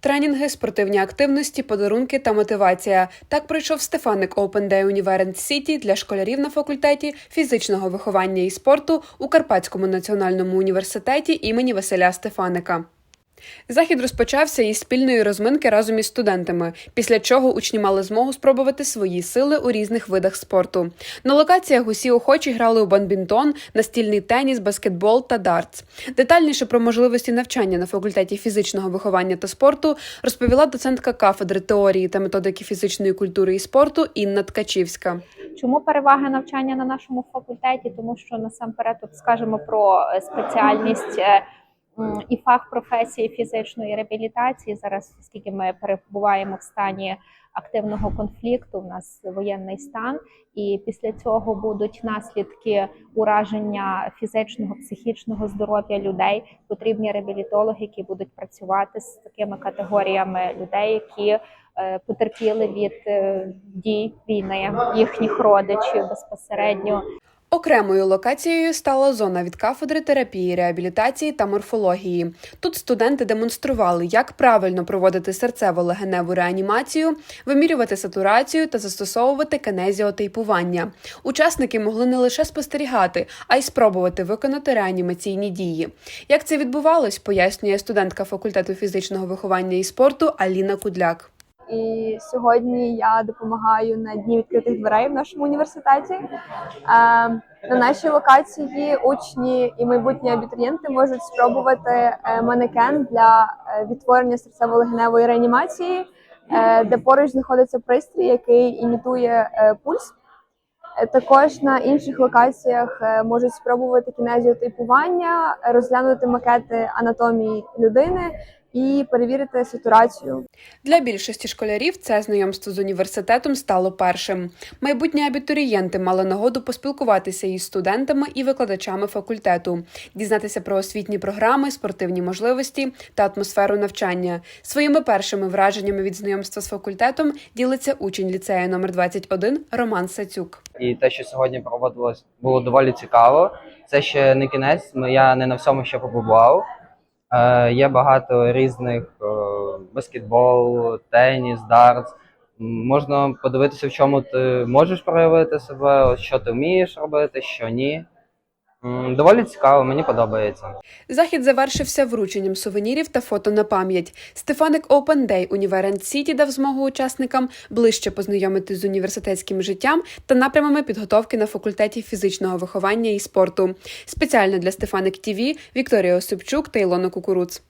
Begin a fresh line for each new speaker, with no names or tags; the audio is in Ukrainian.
Тренінги, спортивні активності, подарунки та мотивація. Так пройшов Стефаник Open Day Univerent Сіті для школярів на факультеті фізичного виховання і спорту у Карпатському національному університеті імені Василя Стефаника. Захід розпочався із спільної розминки разом із студентами, після чого учні мали змогу спробувати свої сили у різних видах спорту. На локаціях усі охочі грали у бадмінтон, настільний теніс, баскетбол та дартс. Детальніше про можливості навчання на факультеті фізичного виховання та спорту розповіла доцентка кафедри теорії та методики фізичної культури і спорту Інна Ткачівська.
Чому перевага навчання на нашому факультеті? Тому що насамперед тут скажемо про е, спеціальність е, і фах професії фізичної реабілітації. Зараз, оскільки ми перебуваємо в стані активного конфлікту, у нас воєнний стан, і після цього будуть наслідки ураження фізичного, психічного здоров'я людей. Потрібні реабілітологи, які будуть працювати з такими категоріями людей, які е, потерпіли від е, дій війни їхніх родичів безпосередньо.
Окремою локацією стала зона від кафедри терапії, реабілітації та морфології. Тут студенти демонстрували, як правильно проводити серцево-легеневу реанімацію, вимірювати сатурацію та застосовувати канезіотейпування. Учасники могли не лише спостерігати, а й спробувати виконати реанімаційні дії. Як це відбувалось, пояснює студентка факультету фізичного виховання і спорту Аліна Кудляк.
І сьогодні я допомагаю на дні відкритих дверей в нашому університеті. Е, На нашій локації учні і майбутні абітурієнти можуть спробувати е, манекен для е, відтворення серцево-легеневої реанімації, де поруч знаходиться пристрій, який імітує пульс. Також на інших локаціях можуть спробувати кінезіотипування, розглянути макети анатомії людини і перевірити сатурацію.
Для більшості школярів це знайомство з університетом стало першим. Майбутні абітурієнти мали нагоду поспілкуватися із студентами і викладачами факультету, дізнатися про освітні програми, спортивні можливості та атмосферу навчання. Своїми першими враженнями від знайомства з факультетом ділиться учень ліцею номер 21 Роман Сацюк.
І те, що сьогодні проводилось, було доволі цікаво. Це ще не кінець. Я не на всьому ще побував. Е, є багато різних е, баскетбол, теніс, дартс. Можна подивитися, в чому ти можеш проявити себе, що ти вмієш робити, що ні. Доволі цікаво, мені подобається.
Захід завершився врученням сувенірів та фото на пам'ять. Стефаник Open Day Універент Сіті дав змогу учасникам ближче познайомити з університетським життям та напрямами підготовки на факультеті фізичного виховання і спорту. Спеціально для Стефаник ТІВІ Вікторія Осипчук та Ілона Кукуруц.